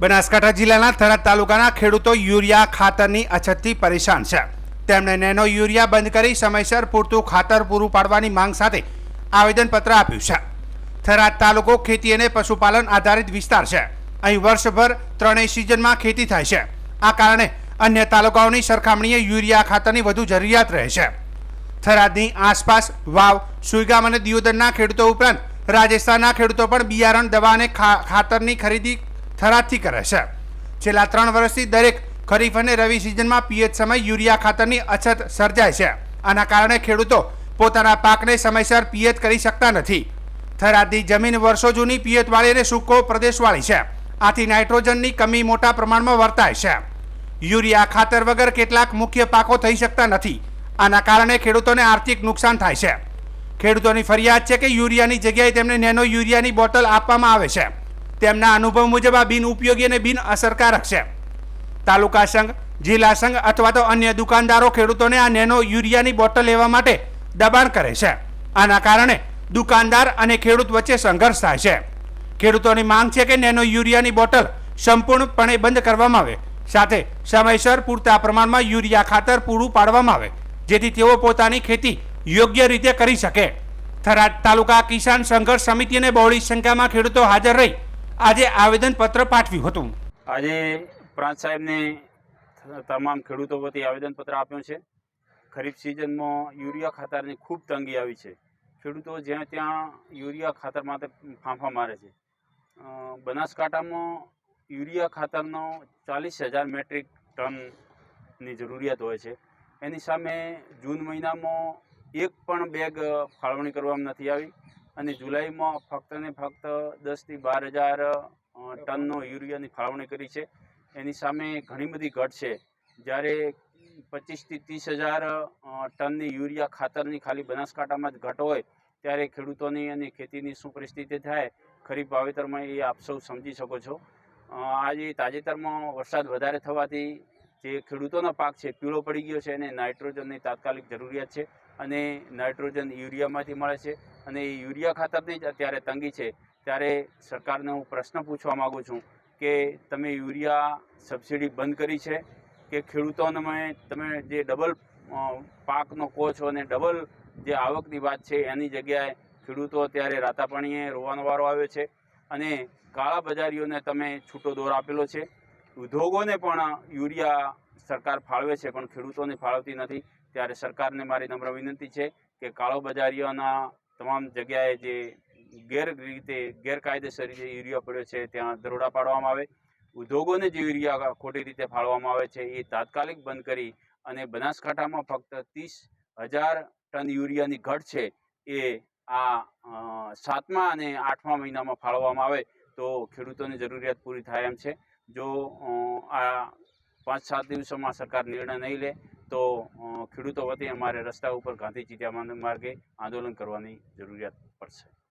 બનાસકાંઠા જિલ્લાના થરાદ તાલુકાના ખેડૂતો યુરિયા ખાતરની અછતથી પરેશાન છે. તેમણે નેનો યુરિયા બંધ કરી સમયસર પૂરતું ખાતર પૂરું પાડવાની માંગ સાથે આવેદનપત્ર આપ્યું છે. થરાદ તાલુકો ખેતી અને પશુપાલન આધારિત વિસ્તાર છે. અહીં વર્ષભર ત્રણેય સિઝનમાં ખેતી થાય છે. આ કારણે અન્ય તાલુકાઓની સરખામણીએ યુરિયા ખાતરની વધુ જરૂરિયાત રહે છે. થરાદની આસપાસ વાવ, સુઈગામ અને દિયોદરના ખેડૂતો ઉપરાંત રાજસ્થાનના ખેડૂતો પણ બિયારણ, દવા અને ખાતરની ખરીદી થરાદથી કરે છે. છેલ્લા ત્રણ વર્ષથી દરેક ખરીફ અને રવિ સિઝનમાં પિયત સમય યુરિયા ખાતરની અછત સર્જાય છે. આના કારણે ખેડૂતો પોતાના પાકને સમયસર પિયત કરી શકતા નથી. થરાદની જમીન વર્ષો જૂની પિયતવાળી અને સૂકો પ્રદેશવાળી છે. આથી નાઇટ્રોજનની કમી મોટા પ્રમાણમાં વર્તાય છે. યુરિયા ખાતર વગર કેટલાક મુખ્ય પાકો થઈ શકતા નથી. આના કારણે ખેડૂતોને આર્થિક નુકસાન થાય છે. ખેડૂતોની ફરિયાદ છે કે યુરિયાની જગ્યાએ તેમને નેનો યુરિયાની બોટલ આપવામાં આવે છે. તેમના અનુભવ મુજબ આ બિન ઉપયોગી અને બિન અસરકારક છે. તાલુકા સંઘ, જિલ્લા સંઘ અથવા તો અન્ય દુકાનદારો ખેડૂતોને આ નેનો યુરિયાની બોટલ લેવા માટે દબાણ કરે છે. આના કારણે દુકાનદાર અને ખેડૂત વચ્ચે સંઘર્ષ થાય છે. ખેડૂતોની માંગ છે કે નેનો યુરિયાની બોટલ સંપૂર્ણપણે બંધ કરવામાં આવે. સાથે સમયસર પૂરતા પ્રમાણમાં યુરિયા ખાતર પૂરું પાડવામાં આવે, જેથી તેઓ પોતાની ખેતી યોગ્ય રીતે કરી શકે. થરાદ તાલુકા કિસાન સંઘર્ષ સમિતિ અને બહોળી સંખ્યામાં ખેડૂતો હાજર રહી. આજે આવેદનપત્ર પાઠવ્યું હતું. આજે પ્રાંત સાહેબને તમામ ખેડૂતો વતી આવેદનપત્ર આપ્યું છે. ખરીફ સિઝનમાં યુરિયા ખાતરની ખૂબ તંગી આવી છે. ખેડૂતો જ્યાં ત્યાં યુરિયા ખાતર માટે ફાંફા મારે છે. બનાસકાંઠામાં યુરિયા ખાતરનો ચાલીસ હજાર મેટ્રિક ટનની જરૂરિયાત હોય છે. એની સામે જૂન મહિનામાં એક પણ બેગ ફાળવણી કરવામાં નથી આવી. અને જુલાઈમાં ફક્ત ને ફક્ત દસથી બાર હજાર ટનનો યુરિયાની ફાળવણી કરી છે. એની સામે ઘણી બધી ઘટ છે. જ્યારે પચીસથી ત્રીસ હજાર ટનની યુરિયા ખાતરની ખાલી બનાસકાંઠામાં જ ઘટ હોય, ત્યારે ખેડૂતોની અને ખેતીની શું પરિસ્થિતિ થાય ખરીફ વાવેતરમાં એ આપ સૌ સમજી શકો છો. આજે તાજેતરમાં વરસાદ વધારે થવાથી જે ખેડૂતોનો પાક છે પીળો પડી ગયો છે એને નાઇટ્રોજનની તાત્કાલિક જરૂરિયાત છે અને નાઇટ્રોજન યુરિયામાંથી મળે છે અને એ યુરિયા ખાતરની જ અત્યારે તંગી છે. ત્યારે સરકારને હું પ્રશ્ન પૂછવા માગું છું કે તમે યુરિયા સબસિડી બંધ કરી છે કે ખેડૂતોને તમે જે ડબલ પાકનો કહો છો અને ડબલ જે આવકની વાત છે એની જગ્યાએ ખેડૂતો અત્યારે રાતા પાણીએ રોવાનો વારો આવ્યો છે અને કાળા બજારીઓને તમે છૂટો દોર આપેલો છે. ઉદ્યોગોને પણ યુરિયા સરકાર ફાળવે છે, પણ ખેડૂતોને ફાળવતી નથી. ત્યારે સરકારને મારી નમ્ર વિનંતી છે કે કાળો બજારીઓના તમામ જગ્યાએ જે ગેર રીતે ગેરકાયદેસર રીતે યુરિયા પડ્યો છે, ત્યાં દરોડા પાડવામાં આવે. ઉદ્યોગોને જે યુરિયા ખોટી રીતે ફાળવામાં આવે છે, એ તાત્કાલિક બંધ કરી અને બનાસકાંઠામાં ફક્ત ત્રીસ હજાર ટન યુરિયાની ઘટ છે, એ આ સાતમા અને આઠમા મહિનામાં ફાળવવામાં આવે તો ખેડૂતોની જરૂરિયાત પૂરી થાય એમ છે. જો આ પાંચ સાત દિવસોમાં સરકાર નિર્ણય નહીં લે, તો ખેડૂતો વતી અમારે રસ્તા ઉપર ગાંધી ચિંતા માર્ગે આંદોલન કરવાની જરૂરિયાત પડશે.